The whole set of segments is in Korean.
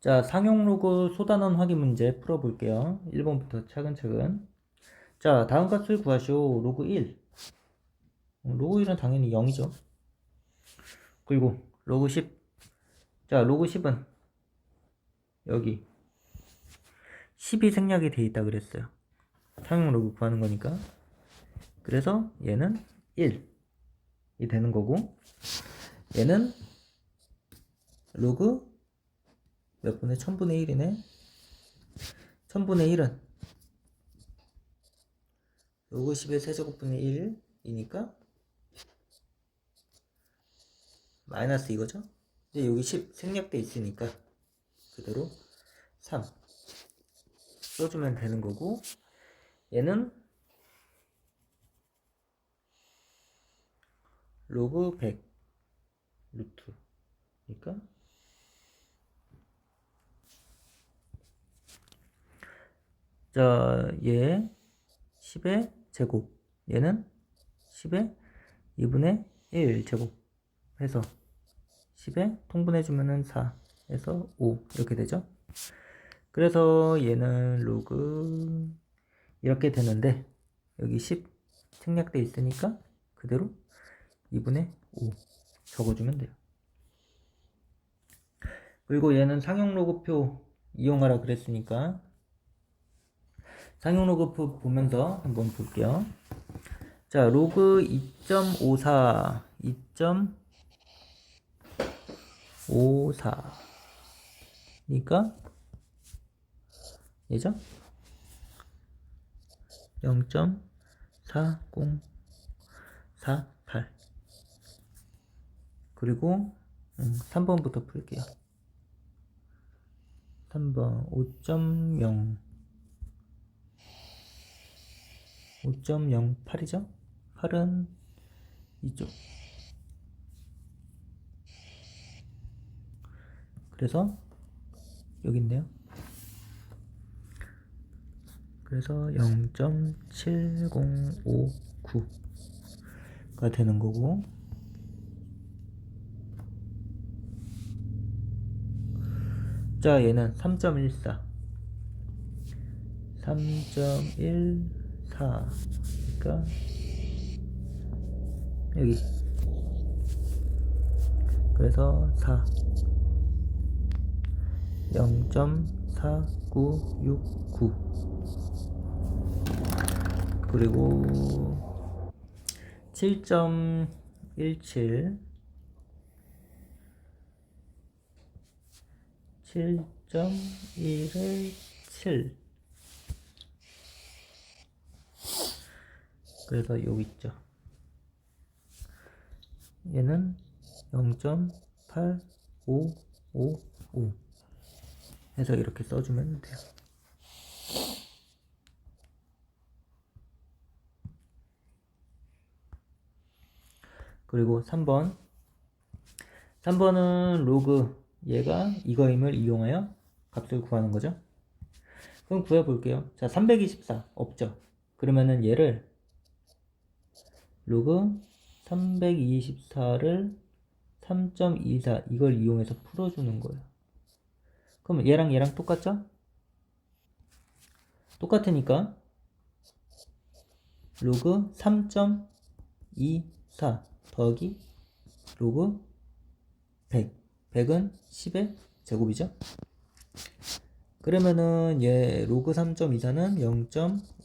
자, 상용 로그 소단원 확인 문제 풀어볼게요. 1번부터 차근차근. 자, 다음 값을 구하시오. 로그 1. 어, 로그 1은 당연히 0이죠. 그리고 로그 10. 자, 로그 10은 여기 10이 생략이 돼 있다 그랬어요. 상용 로그 구하는 거니까. 그래서 얘는 1이 되는 거고 얘는 로그 몇 분의 천분의 1이네. 천분의 1은 로그 10의 세제곱분의 1이니까 마이너스 이거죠. 이제 여기 10 생략돼 있으니까 그대로 3 써주면 되는 거고 얘는 로그 100 루트니까 자, 얘 10의 제곱 얘는 10의 2분의 1 제곱 해서 10에 통분해 주면은 4 해서 5 이렇게 되죠. 그래서 얘는 로그 이렇게 되는데 여기 10 생략돼 있으니까 그대로 2분의 5 적어주면 돼요. 그리고 얘는 상용 로그표 이용하라 그랬으니까 상용 로그표 보면서 한번 볼게요. 자, 로그 2.54, 2.54. 니까 얘죠? 0.4048. 그리고 음, 3번부터 풀게요. 3번 5.0 5.08이죠? 8은 이쪽. 그래서 여기 있네요. 그래서 0.7059가 되는 거고 자 얘는 3.14 3.14니까 여기. 그래서 4 0.4969 그리고 7.17 7.1을 7 그래서 여기 있죠 얘는 0.8555 해서 이렇게 써주면 돼요. 그리고 3번 3번은 로그 얘가 이거임을 이용하여 값을 구하는 거죠. 그럼 구해볼게요. 자, 324 없죠. 그러면은 얘를 로그 324를 3.24 이걸 이용해서 풀어주는 거예요. 그럼 얘랑 얘랑 똑같죠? 똑같으니까 로그 3.24 더하기 로그 100 100은 10의 제곱이죠? 그러면은 얘 로그 3.24는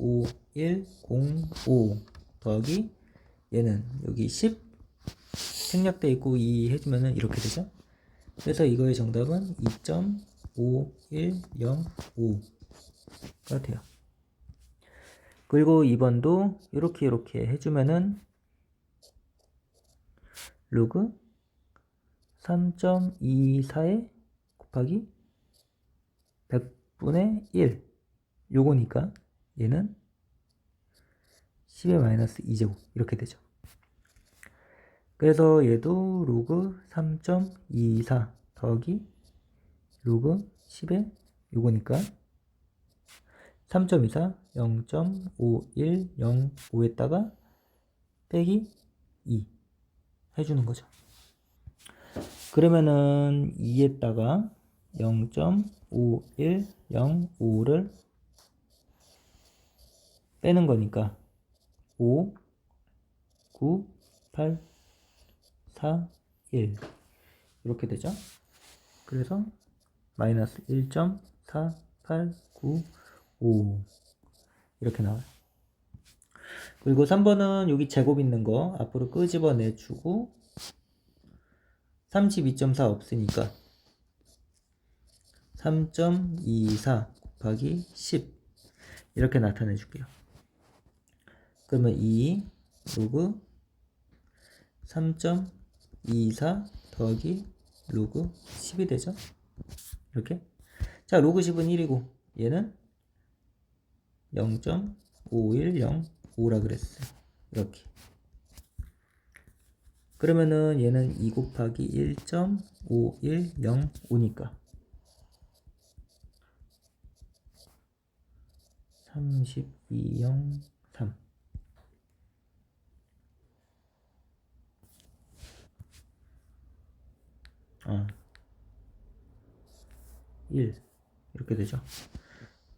0.5105 더하기 얘는 여기 10 생략돼 있고 2 해주면은 이렇게 되죠? 그래서 이거의 정답은 2.5105가 돼요. 그리고 2번도 이렇게 이렇게 해주면은 로그 3.24에 곱하기 100분의 1 요거니까 얘는 10의 마이너스 2제곱 이렇게 되죠. 그래서 얘도 로그 3.24 더하기 로그 10의 요거니까 3.24 0.5105에다가 빼기 2 해주는 거죠. 그러면은 2에다가 0.5105를 빼는 거니까 5, 9, 8, 4, 1 이렇게 되죠. 그래서 마이너스 1.4895 이렇게 나와요. 그리고 3번은 여기 제곱 있는 거 앞으로 끄집어 내주고 32.4 없으니까 3.24 곱하기 10 이렇게 나타내 줄게요. 그러면 2 로그 3.24 더하기 로그 10이 되죠. 이렇게. 자, 로그 10은 1이고 얘는 0.5105라 그랬어요. 이렇게. 그러면은 얘는 2 곱하기 1.5105니까 3203 아, 1 이렇게 되죠.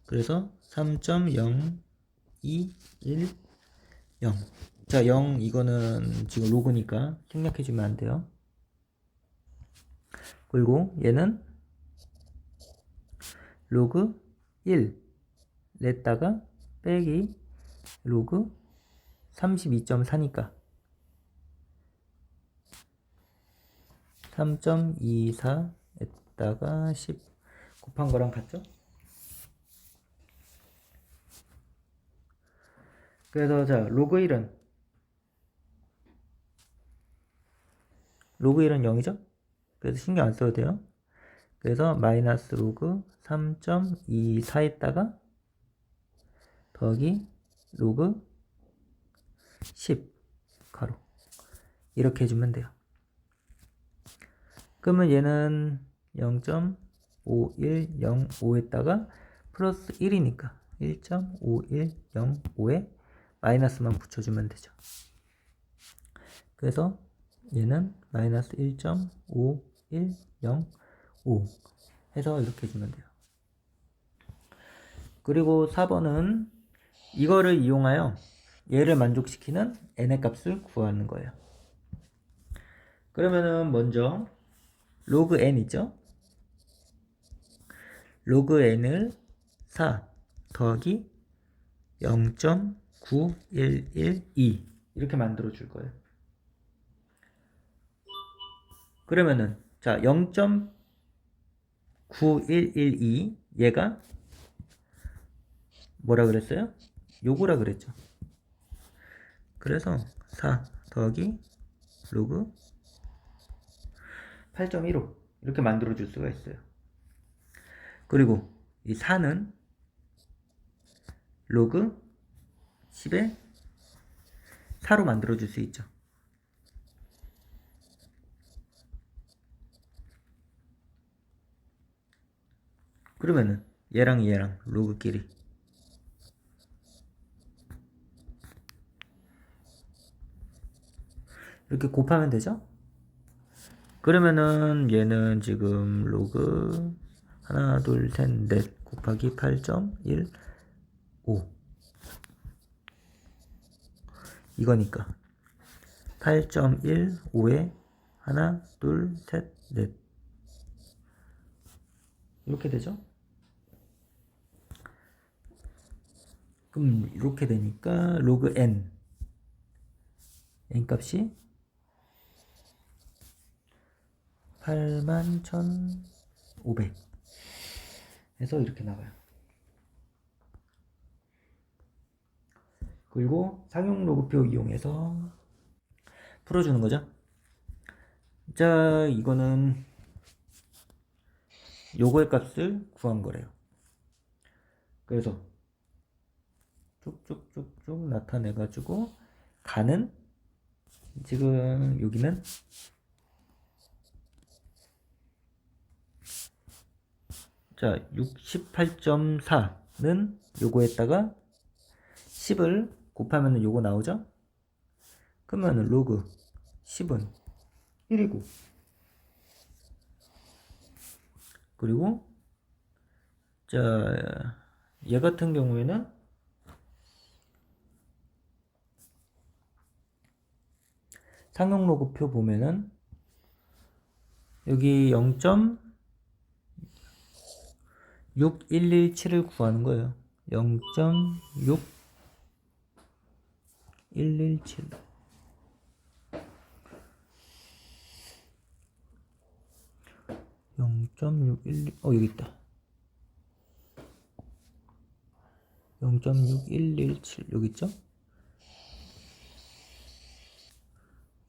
그래서 3.0210 자, 0 이거는 지금 로그니까 생략해 주면 안 돼요. 그리고 얘는 로그 1 냈다가 빼기 로그 32.4니까 3.24 했다가 10 곱한 거랑 같죠? 그래서 자 로그 1은 로그 1은 0이죠? 그래서 신경 안 써도 돼요. 그래서 마이너스 로그 3.24 했다가 더하기 로그 10 가로 이렇게 해주면 돼요. 그러면 얘는 0.5105에다가 플러스 1이니까 1.5105에 마이너스만 붙여주면 되죠. 그래서 얘는 마이너스 1.5105 해서 이렇게 해주면 돼요. 그리고 4번은 이거를 이용하여 얘를 만족시키는 n의 값을 구하는 거예요. 그러면은 먼저 로그 n 있죠? 로그 n을 4 더하기 0.9112 이렇게 만들어 줄 거예요. 그러면은 자 0.9112 얘가 뭐라 그랬어요? 요거라 그랬죠. 그래서 4 더하기 로그 8.15 이렇게 만들어 줄 수가 있어요. 그리고 이 4는 로그 10에 4로 만들어 줄 수 있죠. 그러면은 얘랑 얘랑 로그끼리 이렇게 곱하면 되죠? 그러면은 얘는 지금 로그 하나 둘 셋 넷 곱하기 8.15 이거니까. 8.15에 하나 둘 셋 넷. 이렇게 되죠? 그럼 이렇게 되니까 로그 n. N 값이 81,500 해서 이렇게 나와요. 그리고 상용 로그표 이용해서 풀어주는 거죠. 자, 이거는 요거의 값을 구한 거래요. 그래서 쭉쭉쭉쭉 나타내가지고 가는 지금 여기는 자 68.4는 요거에다가 10을 곱하면 요거 나오죠? 그러면 로그 10은 1이고 그리고 자, 얘 같은 경우에는 상용 로그표 보면은 여기 0.6117을 구하는 거예요. 0.6117 0.612, 어, 여기 있다. 0.6117, 여기 있죠?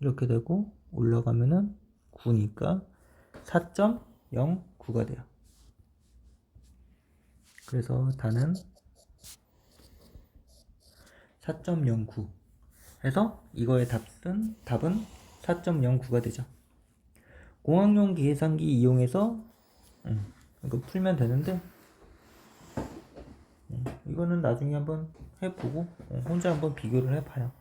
이렇게 되고, 올라가면은 9니까 4.09가 돼요. 그래서 단은 4.09 해서 이거의 답은, 답은 4.09가 되죠. 공학용 계산기 이용해서 음, 이거 풀면 되는데 음, 이거는 나중에 한번 해보고 어, 혼자 한번 비교를 해봐요.